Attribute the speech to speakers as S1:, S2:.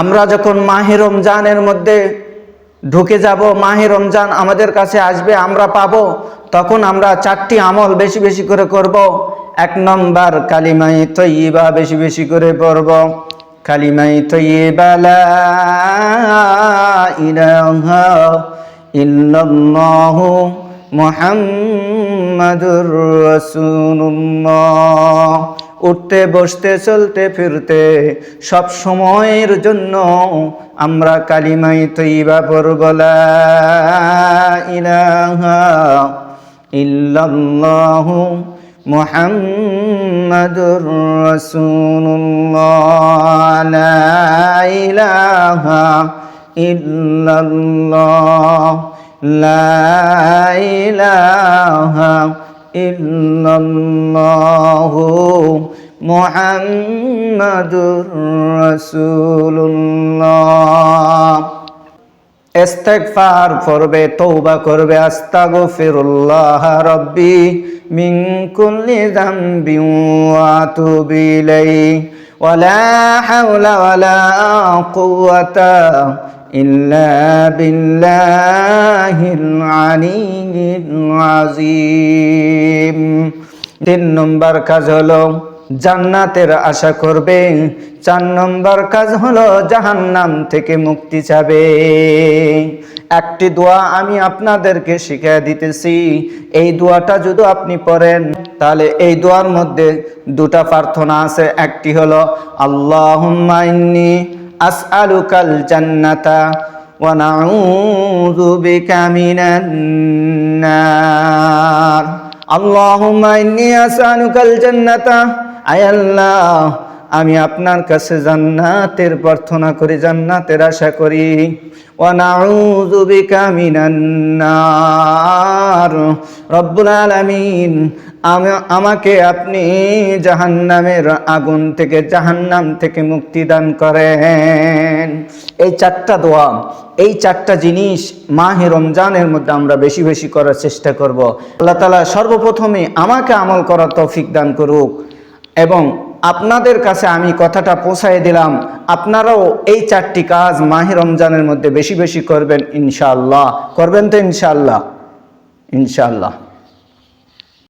S1: আমরা যখন মাহে রমজানের মধ্যে ঢুকে যাব, মাহে রমজান আমাদের কাছে আসবে, আমরা পাবো, তখন আমরা চারটি আমল বেশি বেশি করে করব। এক নম্বর কালিমাই তৈবা বেশি বেশি করে পড়ব। কালিমাই তৈবা লা ইলাহা ইল্লাল্লাহু মুহাম্মাদুর রাসূলুল্লাহ। উঠতে, বসতে, চলতে, ফিরতে, সব সময়ের জন্য আমরা কালিমাই তৈবা পড়ব, লা ইলাহা ইল্লাল্লাহু মুহাম্মাদুর রাসূলুল্লাহ, লা ইলাহা ইল্লাল্লাহ, লা ইলাহা ইল্লাল্লাহু মুহাম্মাদুর রাসূলুল্লাহ। ইস্তেগফার করবে, তওবা করবে, আস্তাগফিরুল্লাহ রব্বি মিন কুল্লি যামবি ওয়া আতুবু ইলাইহি। ওয়ালা হাওলা ওয়ালা কুওয়াতা ইল্লা বিল্লাহিল তিন নম্বর কাজ হলো জান্নাতের আশা করবে। চার নম্বর কাজ হলো জাহান্নাম থেকে মুক্তি চাবে। একটি দোয়া আমি আপনাদেরকে শিখিয়ে দিতেছি। এই দোয়াটা যদি আপনি পড়েন, তাহলে এই দোয়ার মধ্যে দুটা প্রার্থনা আছে। একটি হলো, আল্লাহুম্মা ইন্নী আসআলুকাল জান্নাতা নাউযু বিকা মিনান নার আল্লাহুম্মা ইন্নী আসআলুকাল জান্নাতা আয় আল্লাহ আমি আপনার কাছে জান্নাতের প্রার্থনা করি, জান্নাতের আশা করি। রব্বুল আলামিন, আমা- আমাকে আপনি জাহান্নামের আগুন থেকে, জাহান্নাম থেকে মুক্তি দান করেন। এই চারটা দোয়া, এই চারটা জিনিস মাহে রমজানের মধ্যে আমরা বেশি বেশি করার চেষ্টা করব। আল্লাহ তালা সর্বপ্রথমে আমাকে আমল করার তৌফিক দান করুক এবং আপনাদের কাছে আমি কথাটা পৌঁছায় দিলাম। আপনারাও এই চারটি কাজ মাহে রমজানের মধ্যে বেশি বেশি করবেন ইনশাআল্লাহ। করবেন তো ইনশাআল্লাহ। ইনশাআল্লাহ।